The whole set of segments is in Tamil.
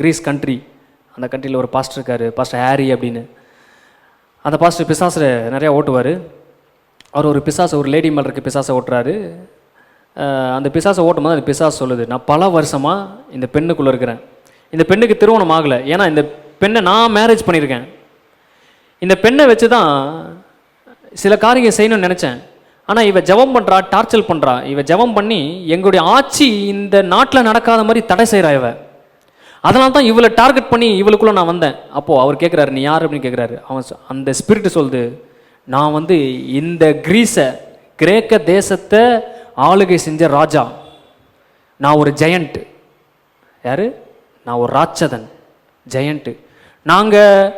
கிரீஸ் கண்ட்ரி அந்த கண்ட்ரியில் ஒரு பாஸ்டர் இருக்கார் பாஸ்டர் ஹாரி அப்படின்னு. அந்த பாஸ்டர் பிசாசை நிறையா ஓட்டுவார். அவர் ஒரு பிசாசை ஒரு லேடி மேல் இருக்க பிசாசை ஓட்டுறாரு. அந்த பிசாசை ஓட்டும் போது அந்த பிசாஸ் சொல்லுது நான் பல வருஷமாக இந்த பெண்ணுக்குள்ளே இருக்கிறேன். இந்த பெண்ணுக்கு திருமணம் ஆகலை. ஏன்னா இந்த பெண்ணை நான் மேரேஜ் பண்ணியிருக்கேன். இந்த பெண்ணை வச்சு தான் சில காரியம் செய்யணும்னு நினச்சேன். ஆனால் இவ ஜெபம் பண்ணுறா டார்ச்சல் பண்ணுறா இவ ஜெபம் பண்ணி எங்களுடைய ஆட்சி இந்த நாட்டில் நடக்காத மாதிரி தடை செய்கிறா இவ. அதனால தான் இவளை டார்கெட் பண்ணி இவளுக்குள்ளே நான் வந்தேன். அப்போது அவர் கேட்குறாரு நீ யார்? அப்படின்னு கேட்குறாரு அவன் அந்த ஸ்பிரிட் சொல்லுது நான் வந்து இந்த கிரீஸை கிரேக்க தேசத்தை ஆளுகை செஞ்ச ராஜா. நான் ஒரு ஜெயண்ட்டு யார்? நான் ஒரு ராட்சதன். ஜெயண்ட்டு நாங்கள்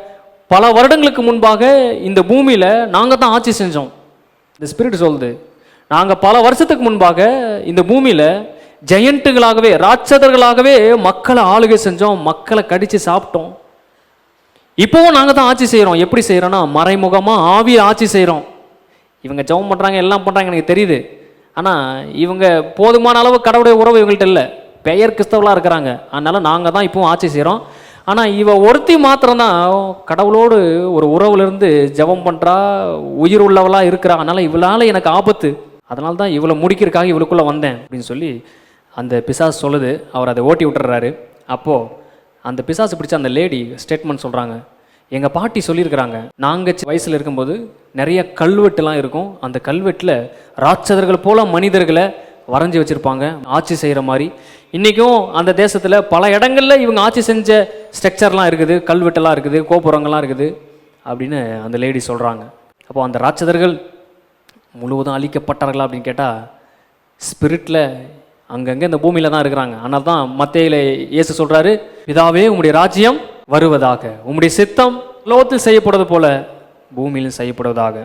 பல வருடங்களுக்கு முன்பாக இந்த பூமியில் நாங்கள் தான் ஆட்சி செஞ்சோம். இந்த ஸ்பிரிட் சொல்லுது நாங்கள் பல வருஷத்துக்கு முன்பாக இந்த பூமியில் ஜெயண்ட்டுகளாகவே ராட்சதர்களாகவே மக்களை ஆளுகை செஞ்சோம் மக்களை கடித்து சாப்பிட்டோம். இப்போவும் நாங்கள் தான் ஆட்சி செய்கிறோம் எப்படி செய்கிறோன்னா மறைமுகமாக ஆவியை ஆட்சி செய்கிறோம் இவங்க ஜெபம் பண்ணுறாங்க எல்லாம் பண்ணுறாங்க எனக்கு தெரியுது. ஆனால் இவங்க போதுமான அளவு கடவுளுடைய உறவு இவங்கள்ட்ட இல்லை. பெயர் கிறிஸ்தவலாக இருக்கிறாங்க. அதனால் நாங்கள் தான் இப்போவும் ஆட்சி செய்கிறோம் ஆனால் இவ ஒருத்தி மாத்திரம்தான் கடவுளோடு ஒரு உறவுலேருந்து ஜெபம் பண்ணுறா உயிர் உள்ளவளாக இருக்கிறா. அதனால் இவளால் எனக்கு ஆபத்து. அதனால தான் இவளை முடிக்கிறதுக்காக இவளுக்குள்ளே வந்தேன் அப்படின்னு சொல்லி அந்த பிசாஸ் சொல்லுது அவர் அதை ஓட்டி விட்டுறாரு அப்போது அந்த பிசாசு பிடிச்ச அந்த லேடி ஸ்டேட்மெண்ட் சொல்கிறாங்க எங்கள் பாட்டி சொல்லியிருக்கிறாங்க நாங்கள் வயசில் இருக்கும்போது நிறைய கல்வெட்டுலாம் இருக்கும். அந்த கல்வெட்டில் ராட்சதர்கள் போல் மனிதர்களை வரைஞ்சி வச்சுருப்பாங்க ஆட்சி செய்கிற மாதிரி. இன்றைக்கும் அந்த தேசத்தில் பல இடங்களில் இவங்க ஆட்சி செஞ்ச ஸ்ட்ரக்சர்லாம் இருக்குது கல்வெட்டெல்லாம் இருக்குது கோபுரங்கள்லாம் இருக்குது அப்படின்னு அந்த லேடி சொல்கிறாங்க அப்போ அந்த ராட்சதர்கள் முழுவதும் அழிக்கப்பட்டார்களா அப்படின்னு கேட்டால் ஸ்பிரிட்டில் அங்கங்கே இந்த பூமியில் தான் இருக்கிறாங்க. ஆனால் தான் மத்தையில் இயேசு சொல்கிறாரு இதாவே உங்களுடைய ராஜ்யம் வருவதாக. உங்களுடைய சித்தம் லோகத்தில் செய்யப்படுவது போல பூமியிலும் செய்யப்படுவதாக.